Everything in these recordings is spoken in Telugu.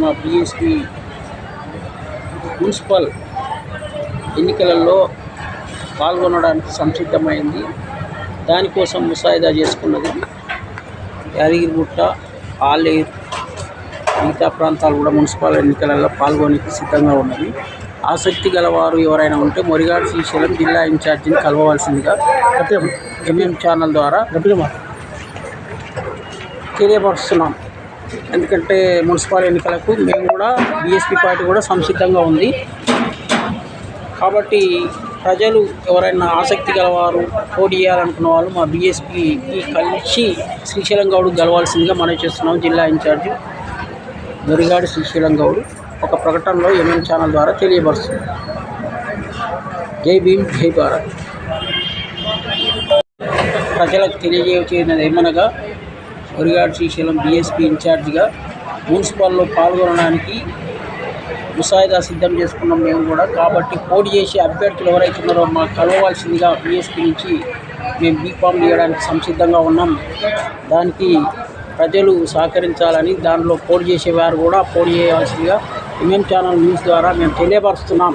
మా బిఎస్పి మున్సిపల్ ఎన్నికలలో పాల్గొనడానికి సంసిద్ధమైంది. దానికోసం ముసాయిదా చేసుకున్నది యాదగిరిగుట్ట ఆలేరు మిగతా ప్రాంతాలు కూడా మున్సిపల్ ఎన్నికలలో పాల్గొనేకి సిద్ధంగా ఉన్నది. ఆసక్తి గలవారు ఎవరైనా ఉంటే మొరిగాడు శ్రీశైలం జిల్లా ఇన్ఛార్జిని కలవవలసిందిగా ఎంఎం ఛానల్ ద్వారా తెలియపరుస్తున్నాం. ఎందుకంటే మున్సిపల్ ఎన్నికలకు మేము కూడా బీఎస్పీ పార్టీ కూడా సంసిద్ధంగా ఉంది. కాబట్టి ప్రజలు ఎవరైనా ఆసక్తి గలవారు పోటీ చేయాలనుకున్న వాళ్ళు మా బీఎస్పీకి కలిసి శ్రీశైలం గౌడ్ గెలవాల్సిందిగా మనం చేస్తున్నాం జిల్లా ఇన్ఛార్జి మురిగాడి శ్రీశైలం గౌడ్. ఒక ప్రకటనలో ఎంఎం ఛానల్ ద్వారా తెలియపరుస్తుంది. జై భీమ్ జై భారత్. ప్రజలకు తెలియజేయచేయనది ఏమనగా మురిగాడి శ్రీశైలం బీఎస్పీ ఇన్ఛార్జిగా మున్సిపల్లో పాల్గొనడానికి ముసాయిదా సిద్ధం చేసుకున్నాం మేము కూడా. కాబట్టి పోటీ చేసే అభ్యర్థులు ఎవరైతే ఉన్నారో మాకు కలవాల్సిందిగా బీఎస్పీ నుంచి మేము బీఫామ్ చేయడానికి సంసిద్ధంగా ఉన్నాం. దానికి ప్రజలు సహకరించాలని దానిలో పోటీ చేసేవారు కూడా పోటీ చేయవలసిందిగా ఎంఎం ఛానల్ న్యూస్ ద్వారా మేము తెలియపరుస్తున్నాం.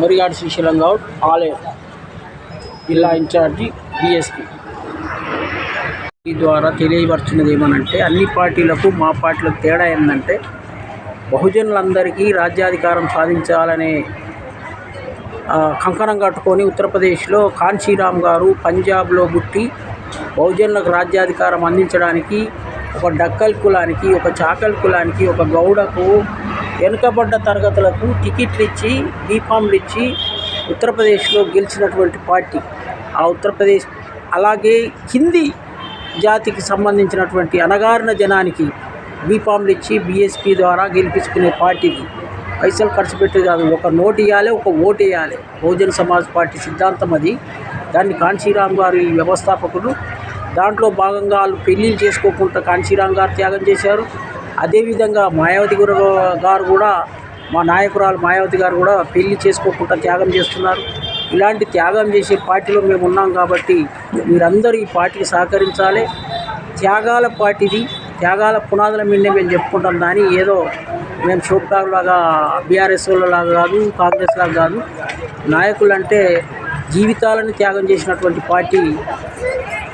మురిగాడి శ్రీశైలం గౌడ్ ఆలయ జిల్లా ఇన్ఛార్జి బీఎస్పీ ద్వారా తెలియపరుచున్నది ఏమనంటే అన్ని పార్టీలకు మా పార్టీలకు తేడా ఏంటంటే బహుజనులందరికీ రాజ్యాధికారం సాధించాలనే కంకణం కట్టుకొని ఉత్తరప్రదేశ్లో కాన్శీరామ్ గారు పంజాబ్లో పుట్టి బహుజనులకు రాజ్యాధికారం అందించడానికి ఒక డక్కల్ కులానికి ఒక చాకల్ కులానికి ఒక గౌడకు వెనుకబడ్డ తరగతులకు టికెట్లు ఇచ్చి బీఫామ్లు ఇచ్చి ఉత్తరప్రదేశ్లో గెలిచినటువంటి పార్టీ. ఆ ఉత్తరప్రదేశ్ అలాగే హిందీ జాతికి సంబంధించినటువంటి అణగారిన జనానికి బీఫామ్లు ఇచ్చి బీఎస్పీ ద్వారా గెలిపించుకునే పార్టీకి పైసలు ఖర్చు పెట్టే కాదు. ఒక నోటు ఇవ్వాలి ఒక ఓటు వేయాలి బహుజన సమాజ్ పార్టీ సిద్ధాంతం అది. దాన్ని కాంచీరామ్ గారు ఈ వ్యవస్థాపకుడు దాంట్లో భాగంగా వాళ్ళు పెళ్ళిళ్ళు చేసుకోకుండా కాంచీరామ్ గారు త్యాగం చేశారు. అదేవిధంగా మాయావతి గురు గారు కూడా మా నాయకురాలు మాయావతి గారు కూడా పెళ్ళి చేసుకోకుండా త్యాగం చేస్తున్నారు. ఇలాంటి త్యాగం చేసే పార్టీలో మేము ఉన్నాం కాబట్టి మీరందరూ ఈ పార్టీకి సహకరించాలి. త్యాగాల పార్టీది త్యాగాల పునాదుల మీద మేము చెప్పుకుంటాం. కానీ ఏదో మేము షోప్టాక్ లాగా బీఆర్ఎస్ లాగా కాదు కాంగ్రెస్ లాగా కాదు. నాయకులు అంటే జీవితాలను త్యాగం చేసినటువంటి పార్టీ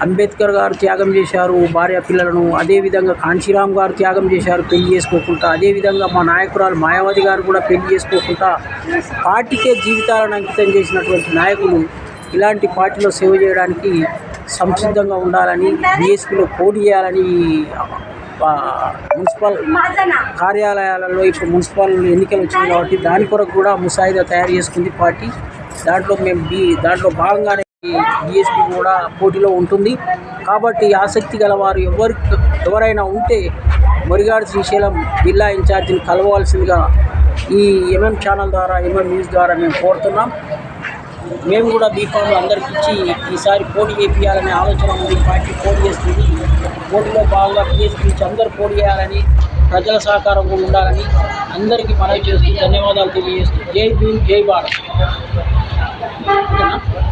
అంబేద్కర్ గారు త్యాగం చేశారు భార్య పిల్లలను అదేవిధంగా కాంచీరామ్ గారు త్యాగం చేశారు పెళ్ళి చేసుకోకుండా. అదేవిధంగా మా నాయకురాలు మాయావతి గారు కూడా పెళ్ళి చేసుకోకుండా పార్టీకే జీవితాలను అంకితం చేసినటువంటి నాయకులు ఇలాంటి పార్టీలో సేవ చేయడానికి సంసిద్ధంగా ఉండాలని బీఎస్పీలో పోటీ చేయాలని మున్సిపల్ కార్యాలయాలలో ఇప్పుడు మున్సిపల్ ఎన్నికలు వచ్చినాయి కాబట్టి దాని కొరకు కూడా ముసాయిదా తయారు చేసుకుంది పార్టీ. దాంట్లో మేము బీ దాంట్లో భాగంగానే బీఎస్పీ కూడా పోటీలో ఉంటుంది. కాబట్టి ఆసక్తి గల వారు ఎవరి ఎవరైనా ఉంటే మురిగాడు శ్రీశైలం జిల్లా ఇన్ఛార్జిని కలవాల్సిందిగా ఈ ఎంఎం ఛానల్ ద్వారా ఎంఎం న్యూస్ ద్వారా మేము కోరుతున్నాం. మేము కూడా బీఫామ్లు అందరికి ఇచ్చి ఈసారి పోటీ చేయాలనే ఆలోచన ఉంది. పార్టీ పోటీ చేస్తుంది. పోటీలో భాగంగా బీఎస్పీ నుంచి అందరూ పోటీ చేయాలని ప్రజల సహకారం కూడా ఉండాలని అందరికీ మనవి చేస్తూ ధన్యవాదాలు తెలియజేస్తూ. జై భీమ్ జై భారత్. 怎么？